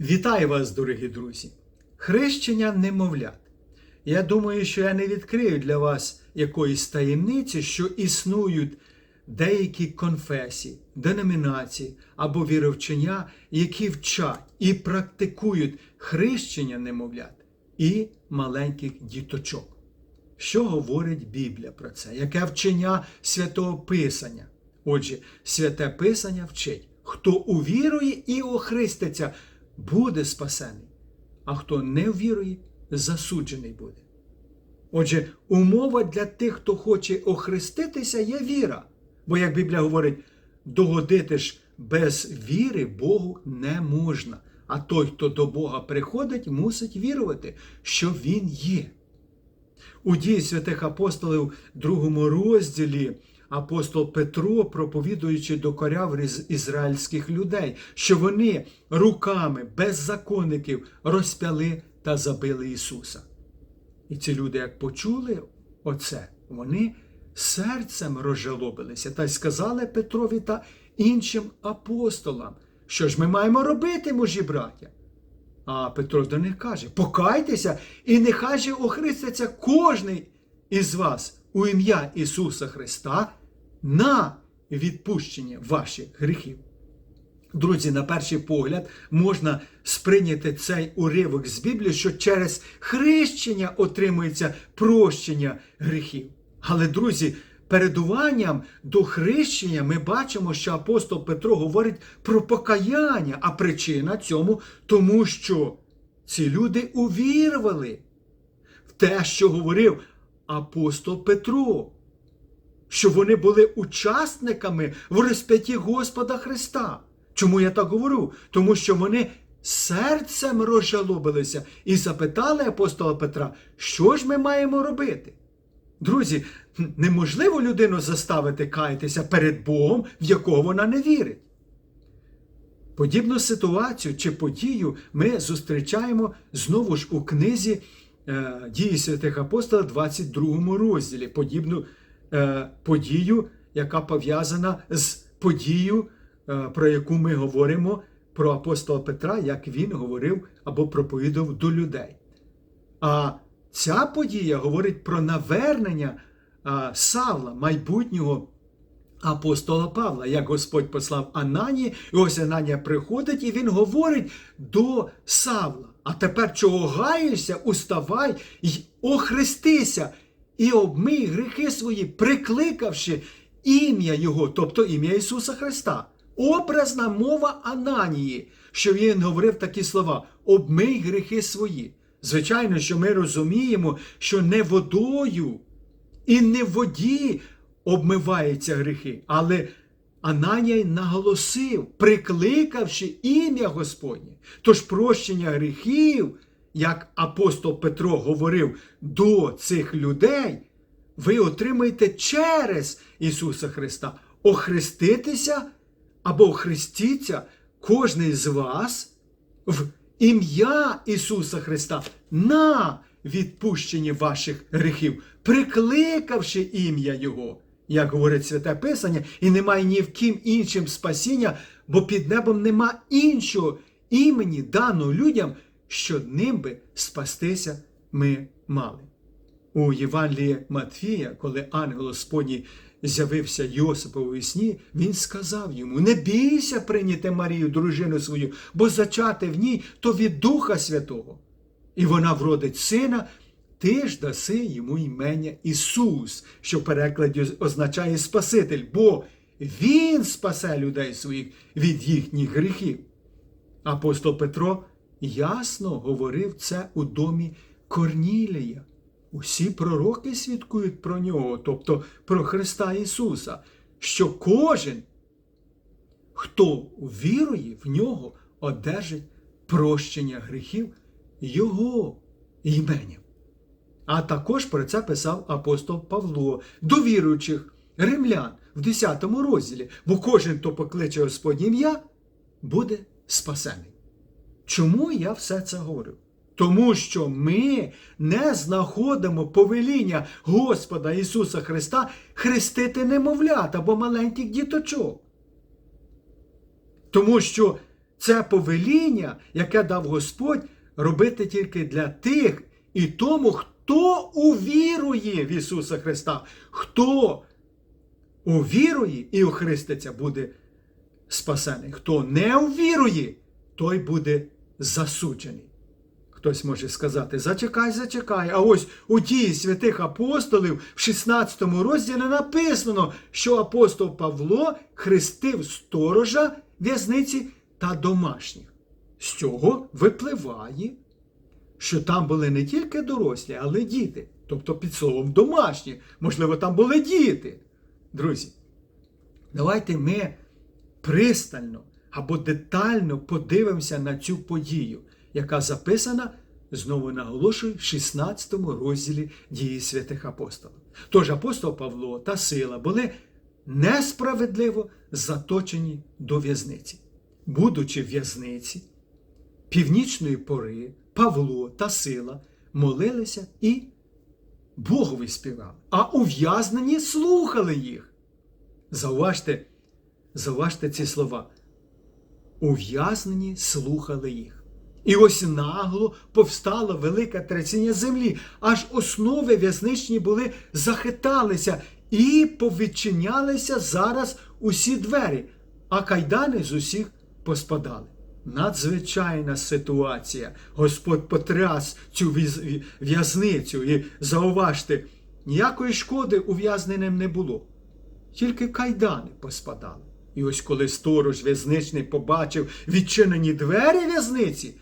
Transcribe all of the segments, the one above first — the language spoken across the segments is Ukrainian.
Вітаю вас, дорогі друзі! Хрещення немовлят. Я думаю, що я не відкрию для вас якоїсь таємниці, що існують деякі конфесії, деномінації або віровчення, які вчать і практикують хрещення немовлят і маленьких діточок. Що говорить Біблія про це? Яке вчення святого Писання? Отже, святе Писання вчить, хто увірує і охриститься, буде спасений, а хто не вірує, засуджений буде. Отже, умова для тих, хто хоче охреститися, є віра. Бо, як Біблія говорить, догодити ж без віри Богу не можна. А той, хто до Бога приходить, мусить вірувати, що Він є. У дії святих апостолів, другому розділі, апостол Петро, проповідуючи докоряв із- ізраїльських людей, що вони руками беззаконників розпяли та забили Ісуса. І ці люди, як почули оце, вони серцем розжалобилися та й сказали Петрові та іншим апостолам, що ж ми маємо робити, мужі браття. А Петро до них каже: покайтеся, і нехай же охреститься кожний із вас у ім'я Ісуса Христа на відпущення ваших гріхів. Друзі, на перший погляд можна сприйняти цей уривок з Біблії, що через хрещення отримується прощення гріхів. Але, друзі, передуванням до хрещення ми бачимо, що апостол Петро говорить про покаяння, а причина цьому тому, що ці люди увірували в те, що говорив апостол Петро що вони були учасниками в розп'ятті Господа Христа. Чому я так говорю? Тому що вони серцем розжалобилися і запитали апостола Петра, що ж ми маємо робити? Друзі, неможливо людину заставити каятися перед Богом, в якого вона не вірить. Подібну ситуацію чи подію ми зустрічаємо знову ж у книзі е, Дії святих апостолів, 22 розділі. Подібну подію, яка пов'язана з подією, е, про яку ми говоримо про апостола Петра, як він говорив або проповідав до людей. А ця подія говорить про навернення а, Савла, майбутнього апостола Павла, як Господь послав Анані, і ось Ананія приходить, і він говорить до Савла. А тепер чого гаєшся, уставай і охрестися, і обмий гріхи свої, прикликавши ім'я Його, тобто ім'я Ісуса Христа. Образна мова Ананії, що він говорив такі слова: обмий гріхи свої. Звичайно, що ми розуміємо, що не водою і не в воді обмиваються гріхи, але Ананій наголосив, прикликавши ім'я Господнє. Тож прощення гріхів, як апостол Петро говорив до цих людей, ви отримаєте через Ісуса Христа. Охреститися або охрестіться кожний з вас в ім'я Ісуса Христа на відпущення ваших гріхів, прикликавши ім'я Його, як говорить Святе Писання, і немає ні в ким іншим спасіння, бо під небом нема іншого імені даного людям, що ним би спастися ми мали. У Євангелії Матфія, коли ангел Господній з'явився Йосипові у сні, він сказав йому: Не бійся прийняти Марію, дружину свою, бо зачати в ній то від Духа Святого. І вона вродить сина, ти ж даси йому імення Ісус, що в перекладі означає Спаситель, бо Він спасе людей своїх від їхніх гріхів. Апостол Петро ясно говорив це у домі Корнілія. Усі пророки свідкують про нього, тобто про Христа Ісуса, що кожен, хто вірує в нього, одержить прощення гріхів Його іменем. А також про це писав апостол Павло до віруючих римлян в 10 розділі, бо кожен, хто покличе Господнє ім'я, буде спасений. Чому я все це говорю? Тому що ми не знаходимо повеління Господа Ісуса Христа хрестити немовлят або маленьких діточок. Тому що Це повеління, яке дав Господь робити тільки для тих і тому, хто увірує в Ісуса Христа, хто увірує і охриститься, буде спасений. Хто не увірує, той буде засуджений. Хтось може сказати, зачекай, зачекай. А ось у дії святих апостолів в 16 розділі написано, що апостол Павло хрестив сторожа в'язниці та домашніх. З цього випливає, що там були не тільки дорослі, але й діти. Тобто під словом домашні. Можливо, там були діти. Друзі, давайте ми пристально або детально подивимося на цю подію, яка записана, знову наголошую, в 16 розділі дії святих апостолів. Тож апостол Павло та Сила були несправедливо заточені до в'язниці. Будучи в в'язниці, північної пори Павло та Сила молилися і Богові співали, а ув'язнені слухали їх. Зауважте, зауважте ці слова. Ув'язнені слухали їх. І ось нагло повстало велике трясіння землі, аж основи в'язничні були захиталися і повідчинялися зараз усі двері, а кайдани з усіх поспадали. Надзвичайна ситуація. Господь потряс цю в'язницю і зауважте, ніякої шкоди ув'язненим не було. Тільки кайдани поспадали. І ось коли сторож в'язничний побачив відчинені двері в'язниці,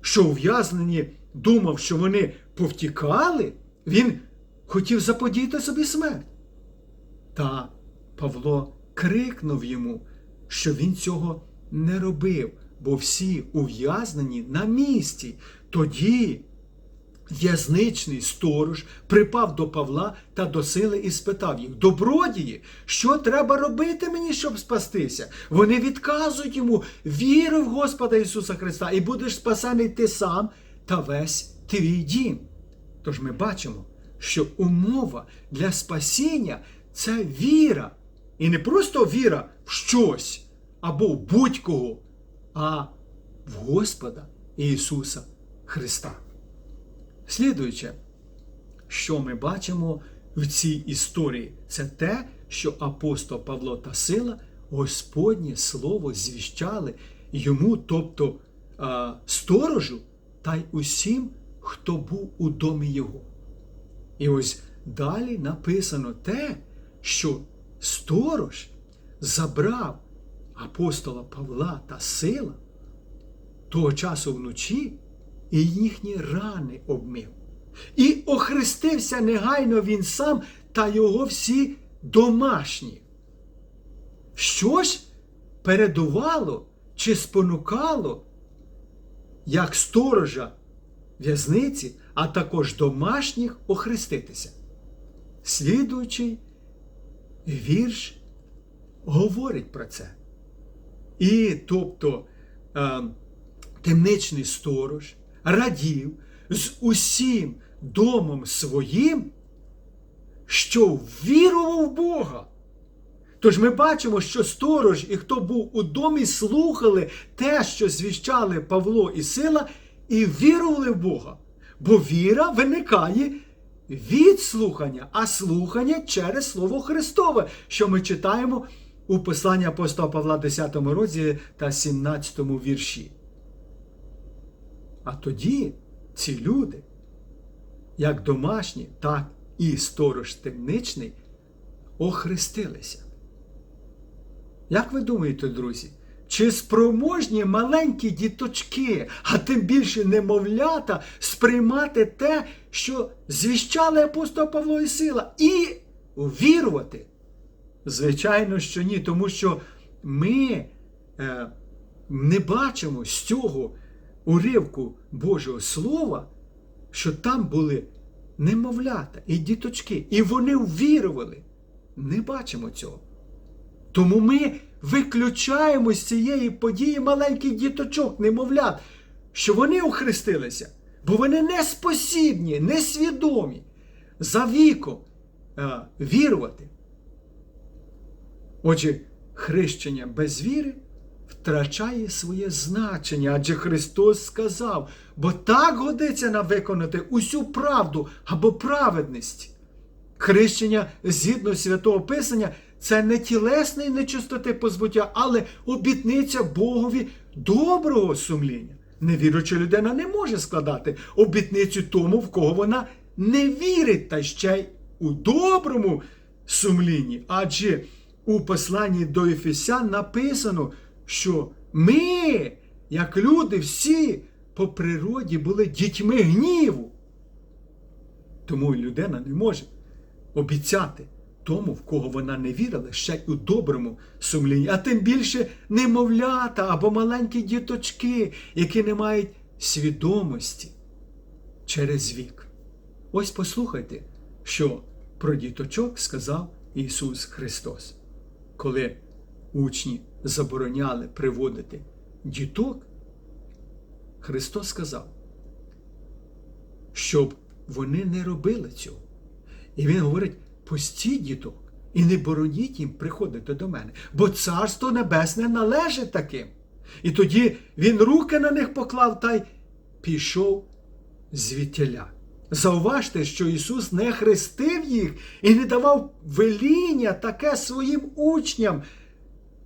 що ув'язнені думав, що вони повтікали, він хотів заподіяти собі смерть. Та Павло крикнув йому, що він цього не робив, бо всі ув'язнені на місці. Тоді в'язничний сторож припав до Павла та до сили і спитав їх: Добродії, що треба робити мені, щоб спастися? Вони відказують йому: віри в Господа Ісуса Христа, і будеш спасений ти сам та весь твій дім. Тож ми бачимо, що умова для спасіння це віра. І не просто віра в щось або в будь-кого, а в Господа Ісуса Христа. Слідуюче, що ми бачимо в цій історії, це те, що апостол Павло та Сила Господнє Слово звіщали йому, тобто сторожу, та й усім, хто був у домі його. І ось далі написано те, що сторож забрав апостола Павла та Сила того часу вночі і їхні рани обмив. І охрестився негайно він сам та його всі домашні. Що ж передувало чи спонукало, як сторожа в'язниці, а також домашніх охреститися? Слідуючий вірш говорить про це. І тобто е, темничний сторож радів з усім домом своїм, що вірував в Бога. Тож ми бачимо, що сторож і хто був у домі, слухали те, що звіщали Павло і Сила, і вірували в Бога. Бо віра виникає від слухання, а слухання через Слово Христове, що ми читаємо у посланні апостола Павла 10 розділі та 17 вірші. А тоді ці люди, як домашні, так і сторож темничний, охрестилися. Як ви думаєте, друзі, чи спроможні маленькі діточки, а тим більше немовлята, сприймати те, що звіщали апостол Павло і Сила, і вірувати? Звичайно, що ні, тому що ми е, не бачимо з цього уривку Божого Слова, що там були немовлята і діточки, і вони ввірували. Не бачимо цього. Тому ми виключаємо з цієї події маленьких діточок, немовлят, що вони охрестилися, бо вони не спосібні, не свідомі за віком е, вірувати. Отже, хрещення без віри втрачає своє значення, адже Христос сказав, бо так годиться нам виконати усю правду або праведність. Хрещення згідно святого Писання це не тілесної нечистоти позбуття, але обітниця Богові доброго сумління. Невіруча людина не може складати обітницю тому, в кого вона не вірить, та ще й у доброму сумлінні. Адже у посланні до Ефесян написано, що ми, як люди, всі по природі були дітьми гніву. Тому людина не може обіцяти тому, в кого вона не вірила, ще й у доброму сумлінні, а тим більше немовлята або маленькі діточки, які не мають свідомості через вік. Ось послухайте, що про діточок сказав Ісус Христос. Коли учні забороняли приводити діток, Христос сказав, щоб вони не робили цього. І Він говорить: пустіть діток і не бороніть їм приходити до мене, бо Царство Небесне належить таким. І тоді він руки на них поклав та й пішов звідтіля. Зауважте, що Ісус не хрестив їх і не давав веління таке своїм учням,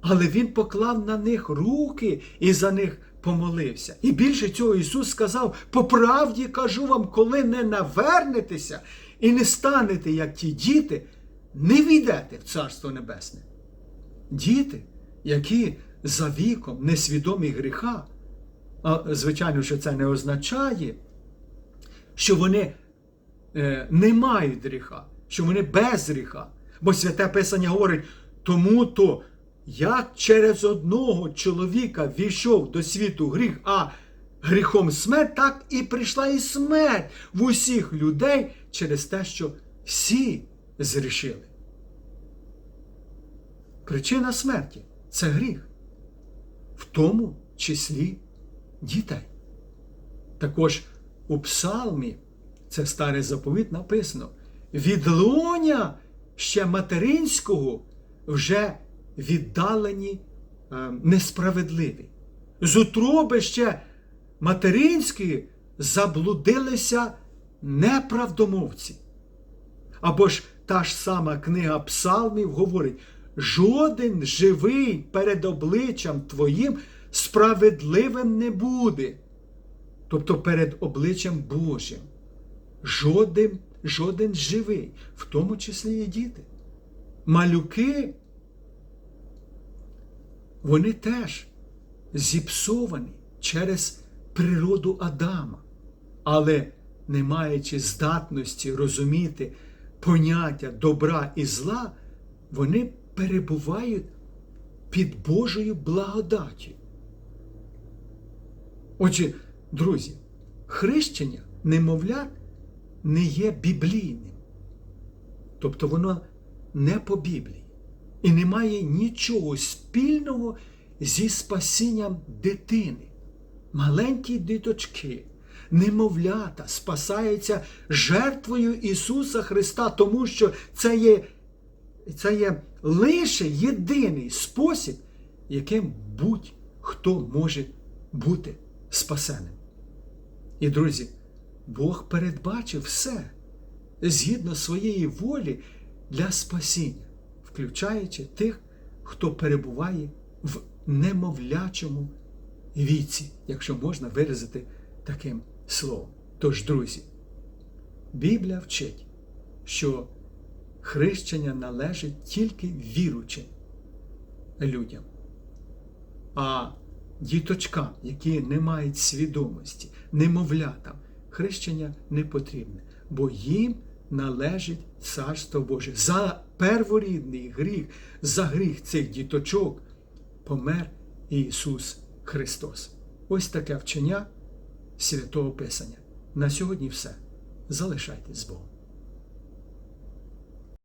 але Він поклав на них руки і за них помолився. І більше цього Ісус сказав: по правді кажу вам, коли не навернетеся і не станете, як ті діти, не війдете в Царство Небесне. Діти, які за віком несвідомі гріха, а звичайно, що це не означає, що вони е, не мають гріха, що вони без гріха. Бо святе Писання говорить, тому то як через одного чоловіка війшов до світу гріх, а гріхом смерть, так і прийшла і смерть в усіх людей через те, що всі зрішили. Причина смерті це гріх, в тому числі дітей. Також у псалмі, це старий заповіт, написано: від лоня ще материнського вже віддалені е, несправедливі. З утроби ще материнської заблудилися неправдомовці. Або ж та ж сама книга Псалмів говорить: жоден живий перед обличчям Твоїм справедливим не буде. Тобто перед обличчям Божим. Жоден, жоден живий, в тому числі і діти. Малюки, вони теж зіпсовані через природу Адама, але не маючи здатності розуміти поняття добра і зла, вони перебувають під Божою благодаттю. Отже, друзі, хрещення немовлят не є біблійним. Тобто воно не по Біблії і не має нічого спільного зі спасінням дитини. Маленькі діточки, немовлята спасаються жертвою Ісуса Христа, тому що це є, це є лише єдиний спосіб, яким будь-хто може бути спасеним. І, друзі, Бог передбачив все згідно своєї волі для спасіння, включаючи тих, хто перебуває в немовлячому віці, якщо можна виразити таким словом. Тож, друзі, Біблія вчить, що хрещення належить тільки віручим людям. А діточкам, які не мають свідомості, немовлятам, хрещення не потрібне, бо їм належить Царство Боже. За перворідний гріх, за гріх цих діточок помер Ісус Христос. Ось таке вчення Святого Писання. На сьогодні все. Залишайтесь з Богом.